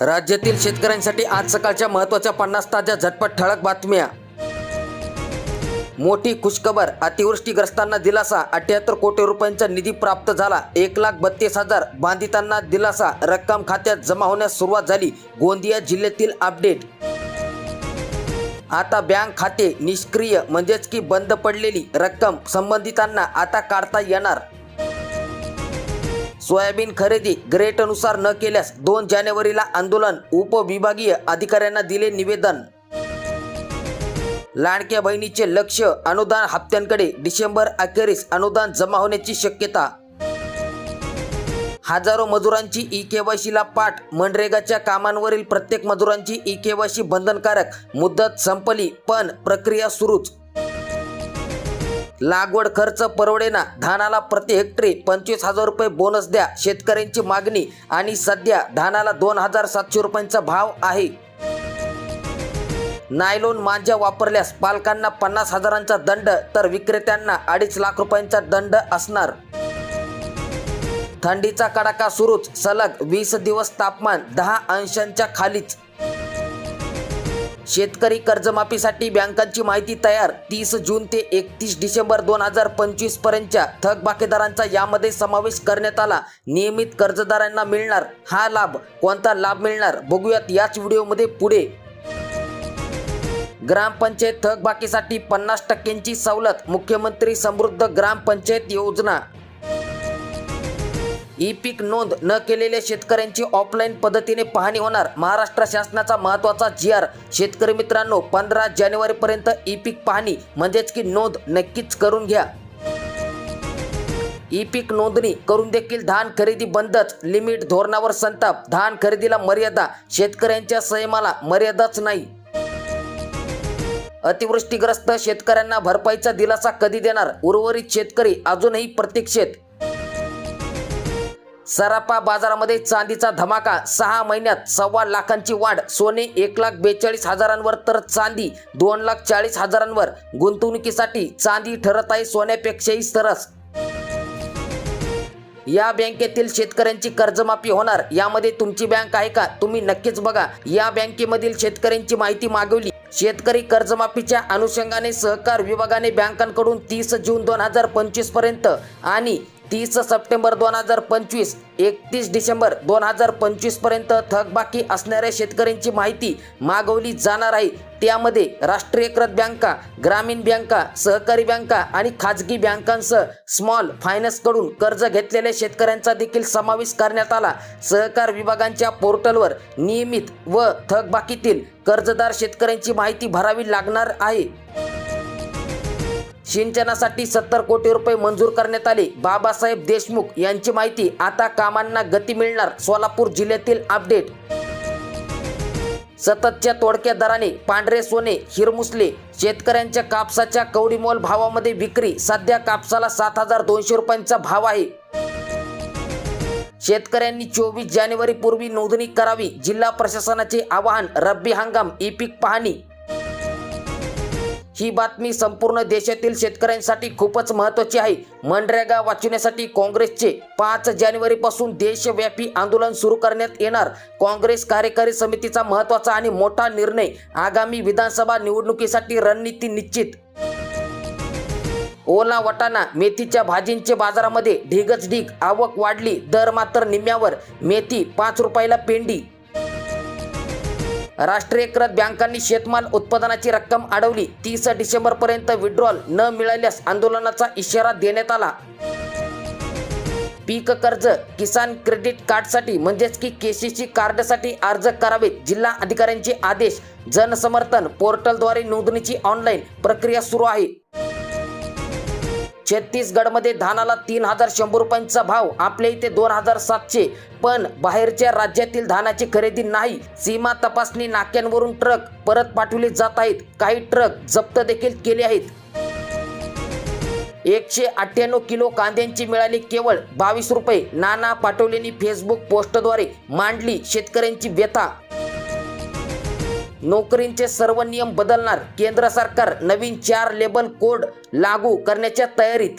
राज्यातील शेतकऱ्यांसाठी आज सकाळच्या महत्त्वाच्या पन्नास ताज्या झटपट ठळक बातम्या. मोठी खुशखबर अतिवृष्टीग्रस्तांना दिलासा अठ्याहत्तर कोटी रुपयांचा निधी प्राप्त झाला एक लाख बत्तीस हजार बांधितांना दिलासा रक्कम खात्यात जमा होण्यास सुरुवात झाली गोंदिया जिल्ह्यातील अपडेट. आता बँक खाते निष्क्रिय म्हणजेच की बंद पडलेली रक्कम संबंधितांना आता काढता येणार. सोयाबीन खरेदी ग्रेटनुसार न केल्यास दोन जानेवारीला आंदोलन उपविभागीय अधिकाऱ्यांना दिले निवेदन. लाडक्या बहिणीचे लक्ष अनुदान हप्त्यांकडे डिसेंबर अखेरीस अनुदान जमा होण्याची शक्यता. हजारो मजुरांची ई केवायसीला पाठ मनरेगाच्या कामांवरील प्रत्येक मजुरांची ई केवायसी बंधनकारक मुदत संपली पण प्रक्रिया सुरूच लागवड खर्च परवडेना. धानाला प्रति हेक्टरी पंचवीस हजार रुपये बोनस द्या. शेतकऱ्यांची मागणी आणि सध्या धानाला दोन हजार सातशे रुपयांचा भाव आहे. नायलोन मांजा वापरल्यास पालकांना पन्नास हजारांचा दंड तर विक्रेत्यांना अडीच लाख रुपयांचा दंड असणार. थंडीचा कडाका सुरूच. सलग वीस दिवस तापमान दहा अंशांच्या खालीच. शेतकरी कर्जमाफीसाठी बँकांची माहिती तयार. तीस जून ते एकतीस डिसेंबर दोन हजार पंचवीस पर्यंतच्या थकबाकीदारांचा यामध्ये समावेश करण्यात आला. नियमित कर्जदारांना मिळणार हा लाभ. कोणता लाभ मिळणार? बघूयात याच व्हिडिओमध्ये पुढे. ग्रामपंचायत थकबाकीसाठी पन्नास टक्क्यांची सवलत. मुख्यमंत्री समृद्ध ग्रामपंचायत योजना. ई पीक नोंद न केलेल्या शेतकऱ्यांची ऑफलाईन पद्धतीने पाहणी होणार. महाराष्ट्र शासनाचा महत्त्वाचा जी आर. शेतकरी मित्रांनो पंधरा जानेवारीपर्यंत ई पीक पाहणी म्हणजेच की नोंद नक्कीच करून घ्या. ई पीक नोंदणी करून देखील धान खरेदी बंदच लिमिट धोरणावर संताप धान खरेदीला मर्यादा शेतकऱ्यांच्या संयमाला मर्यादाच नाही. अतिवृष्टीग्रस्त शेतकऱ्यांना भरपाईचा दिलासा कधी देणार? उर्वरित शेतकरी अजूनही प्रतीक्षेत. सराफा बाजारामध्ये चांदीचा धमाका. सहा महिन्यात सव्वा लाखांची वाढ. सोने एक लाख बेचाळीस हजारांवर तर चांदी दोन लाख चाळीस हजारांवर. गुंतवणुकीसाठी चांदी ठरत आहे सोन्यापेक्षाही सरस. या बँकेतील शेतकऱ्यांची कर्जमाफी होणार. यामध्ये तुमची बँक आहे का? तुम्ही नक्कीच बघा. या बँकेमधील शेतकऱ्यांची माहिती मागवली. शेतकरी कर्जमाफीच्या अनुषंगाने सहकार विभागाने बँकांकडून तीस जून दोन हजार पंचवीसपर्यंत आणि तीस सप्टेंबर दोन हजार पंचवीस एकतीस डिसेंबर दोन हजार पंचवीसपर्यंत थकबाकी असणाऱ्या शेतकऱ्यांची माहिती मागवली जाणार आहे. त्यामध्ये राष्ट्रीयकृत बँका ग्रामीण बँका सहकारी बँका आणि खाजगी बँकांसह स्मॉल फायनान्सकडून कर्ज घेतलेल्या शेतकऱ्यांचा देखील समावेश करण्यात आला. सहकार विभागांच्या पोर्टलवर नियमित व थकबाकीतील कर्जदार शेतकऱ्यांची माहिती भरावी लागणार आहे. सिंचनासाठी सत्तर कोटी रुपये मंजूर करण्यात आले. बाबासाहेब देशमुख यांची माहिती आता कामांना गती मिळणार सोलापूर जिल्ह्यातील अपडेट. सततच्या तोडक्या दराने पांढरे सोने हिरमुसले शेतकऱ्यांच्या कापसाच्या कवडीमोल भावामध्ये विक्री सध्या कापसाला सात हजार दोनशे रुपयांचा भाव आहे. शेतकऱ्यांनी चोवीस जानेवारी पूर्वी नोंदणी करावी जिल्हा प्रशासनाचे आवाहन रब्बी हंगाम ई पीक पाहणी. ही बातमी संपूर्ण देशातील शेतकऱ्यांसाठी खूपच महत्त्वाची आहे. मनरेगा वाचवण्यासाठी काँग्रेसचे पाच जानेवारीपासून देशव्यापी आंदोलन सुरू करण्यात येणार. काँग्रेस कार्यकारी समितीचा महत्त्वाचा आणि मोठा निर्णय आगामी विधानसभा निवडणुकीसाठी रणनीती निश्चित. ओला वटाणा मेथीच्या भाजींचे बाजारामध्ये ढिगच ढीग आवक वाढली दर मात्र निम्म्यावर. मेथी पाच रुपयाला पेंडी राष्ट्रीयकृत बँकांनी शेतमाल उत्पादनाची रक्कम अडवली. तीस डिसेंबर पर्यंत विड्रॉल न मिळाल्यास आंदोलनाचा इशारा देण्यात आला. पीक कर्ज किसान क्रेडिट कार्डसाठी म्हणजेच की केसीसी कार्डसाठी अर्ज करावेत. जिल्हा अधिकाऱ्यांचे आदेश जनसमर्थन पोर्टलद्वारे नोंदणीची ऑनलाईन प्रक्रिया सुरू आहे. छत्तीसगडमध्ये धानाला तीन हजार शंभर रुपयांचा भाव आपल्या इथे दोन हजार सातशे. पण बाहेरच्या राज्यातील धानाची खरेदी नाही. सीमा तपासणी नाक्यांवरून ट्रक परत पाठवले जात आहेत. काही ट्रक जप्त देखील केले आहेत. एकशे अठ्ठ्याण्णव किलो कांद्यांची मिळाली केवळ बावीस रुपये. नाना पाटोलेंनी फेसबुक पोस्टद्वारे मांडली शेतकऱ्यांची व्यथा नोकरींचे सर्व नियम बदलणार. केंद्र सरकार नवीन चार लेबल कोड लागू करण्याच्या तयारीत.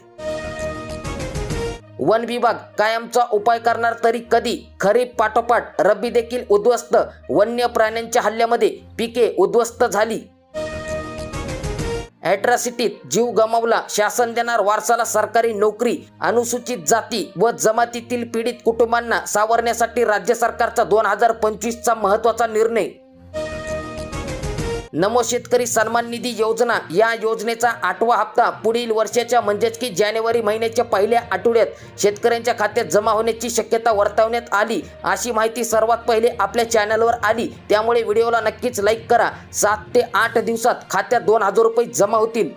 वन विभाग कायमचा उपाय करणार तरी कधी? खरीप पाठोपाठ रब्बी देखील उद्ध्वस्त. वन्य प्राण्यांच्या हल्ल्यामध्ये पिके उद्ध्वस्त झाली. अॅट्रॉसिटीत जीव गमावला. शासन देणार वारसाला सरकारी नोकरी. अनुसूचित जाती व जमातीतील पीडित कुटुंबांना सावरण्यासाठी राज्य सरकारचा दोन हजार पंचवीसचा महत्त्वाचा निर्णय. नमो शेतकरी सन्मान निधी योजना. या योजनेचा आठवा हप्ता पुढील वर्षाच्या म्हणजेच की जानेवारी महिन्याच्या पहिल्या आठवड्यात शेतकऱ्यांच्या खात्यात जमा होण्याची शक्यता वर्तवण्यात आली अशी माहिती सर्वात पहिले आपल्या चॅनलवर आली. त्यामुळे व्हिडिओला नक्कीच लाईक करा. सात ते आठ दिवसात खात्यात दोन हजार रुपये जमा होतील.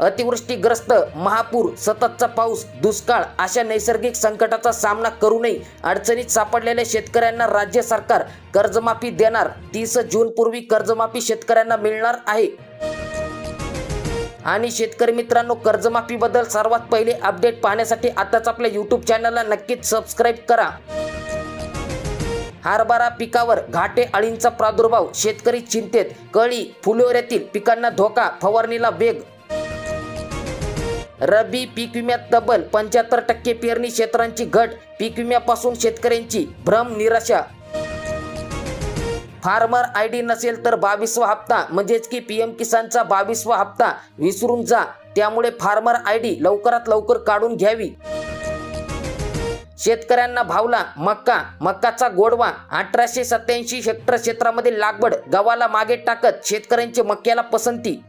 अतिवृष्टीग्रस्त महापूर सततचा पाऊस दुष्काळ अशा नैसर्गिक संकटाचा सामना करू नये. अडचणीत सापडलेल्या शेतकऱ्यांना राज्य सरकार कर्जमाफी देणार. तीस जून पूर्वी कर्जमाफी शेतकऱ्यांना मिळणार आहे. आणि शेतकरी मित्रांनो कर्जमाफीबद्दल सर्वात पहिले अपडेट पाहण्यासाठी आताच आपल्या यूट्यूब चॅनलला नक्कीच सबस्क्राईब करा. हरभरा पिकावर घाटे अळींचा प्रादुर्भाव शेतकरी चिंतेत कळी फुलोऱ्यातील पिकांना धोका फवारणीला वेग रबी पीक विम्यात तब्बल पंच्याहत्तर टक्के पेरणी क्षेत्रांची घट पीक विम्यापासून शेतकऱ्यांची भ्रम निराशा. फार्मर आय डी नसेल तर बावीसवा हप्ता म्हणजेच की पी एम किसानचा बावीसवा हप्ता विसरून जा. त्यामुळे फार्मर आय डी लवकरात लवकर काढून घ्यावी. शेतकऱ्यांना भावला मक्का मक्काचा गोडवा अठराशे सत्याऐंशी हेक्टर क्षेत्रामध्ये लागवड गव्हाला मागे टाकत शेतकऱ्यांची मक्याला पसंती.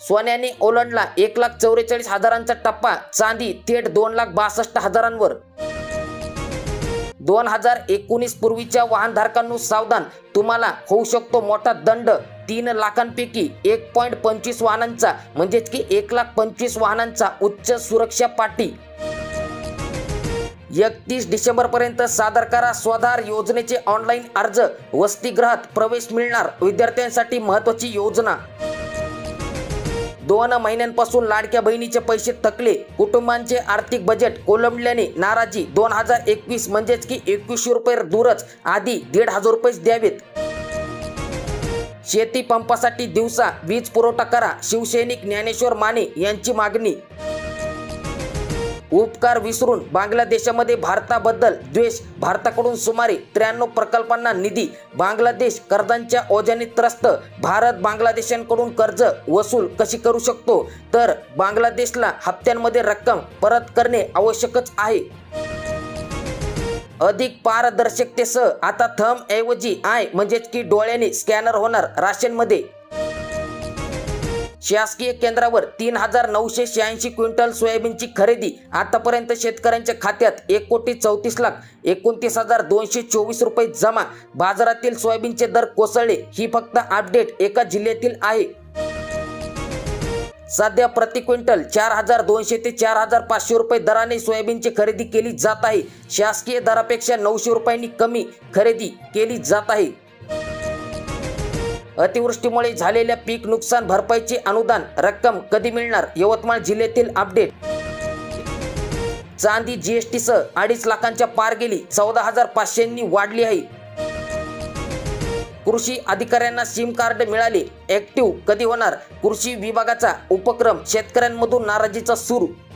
सोन्याने ओलांडला एक लाख चौवेचाळीस हजारांचा टप्पा चांदी थेट दोन लाख बासष्ट हजारांवर. दोन हजार एकोणीस पूर्वीच्या वाहनधारकांनो सावधान तुम्हाला होऊ शकतो मोठा दंड. तीन लाखांपैकी एक पॉईंट पंचवीस वाहनांचा म्हणजेच की एक लाख पंचवीस वाहनांचा उच्च सुरक्षा पाटी. एकतीस डिसेंबर पर्यंत सादर करा स्वाधार योजनेचे ऑनलाईन अर्ज. वसतिगृहात प्रवेश मिळणार. विद्यार्थ्यांसाठी महत्वाची योजना. दोन महिन्यांपासून लाडक्या बहिणीचे पैसे थकले. कुटुंबांचे आर्थिक बजेट कोलंबल्याने नाराजी. दोन हजार एकवीस म्हणजेच की एकवीसशे रुपये दूरच. आधी दीड हजार रुपये द्यावेत. शेती पंपासाठी दिवसा वीज पुरवठा करा. शिवसैनिक ज्ञानेश्वर माने यांची मागणी उपकार विसरून बांगलादेशामध्ये भारताबद्दल द्वेष भारताकडून सुमारे त्र्याण्णव प्रकल्पांना निधी बांगलादेश कर्जांच्या ओझ्याने त्रस्त भारत बांगलादेशांकडून कर्ज वसूल कशी करू शकतो? तर बांगलादेशला हप्त्यांमध्ये रक्कम परत करणे आवश्यकच आहे. अधिक पारदर्शकतेसह आता थंब ऐवजी आय म्हणजेच की डोळ्याने स्कॅनर होणार राशनमध्ये. शासकीय केंद्रावर तीन हजार नऊशे शहाऐंशी क्विंटल सोयाबीनची खरेदी आतापर्यंत शेतकऱ्यांच्या खात्यात एक कोटी चौतीस लाख एकोणतीस हजार दोनशे चोवीस रुपये जमा. बाजारातील सोयाबीनचे दर कोसळले ही फक्त अपडेट एका जिल्ह्यातील आहे. सध्या प्रति क्विंटल चार हजार दोनशे ते चार हजार पाचशे रुपये दराने सोयाबीनची खरेदी केली जात आहे. शासकीय दरापेक्षा नऊशे रुपयांनी कमी खरेदी केली जात आहे. अतिवृष्टीमुळे झालेल्या पीक नुकसान भरपाईचे अनुदान रक्कम कधी मिळणार? यवतमाळ जिल्ह्यातील अपडेट. चांदी जीएसटी सह अडीच लाखांच्या पार गेली. चौदा हजार पाचशेंनी वाढली आहे. कृषी अधिकाऱ्यांना सिम कार्ड मिळाले. ऍक्टिव्ह कधी होणार? कृषी विभागाचा उपक्रम शेतकऱ्यांमधून नाराजीचा सूर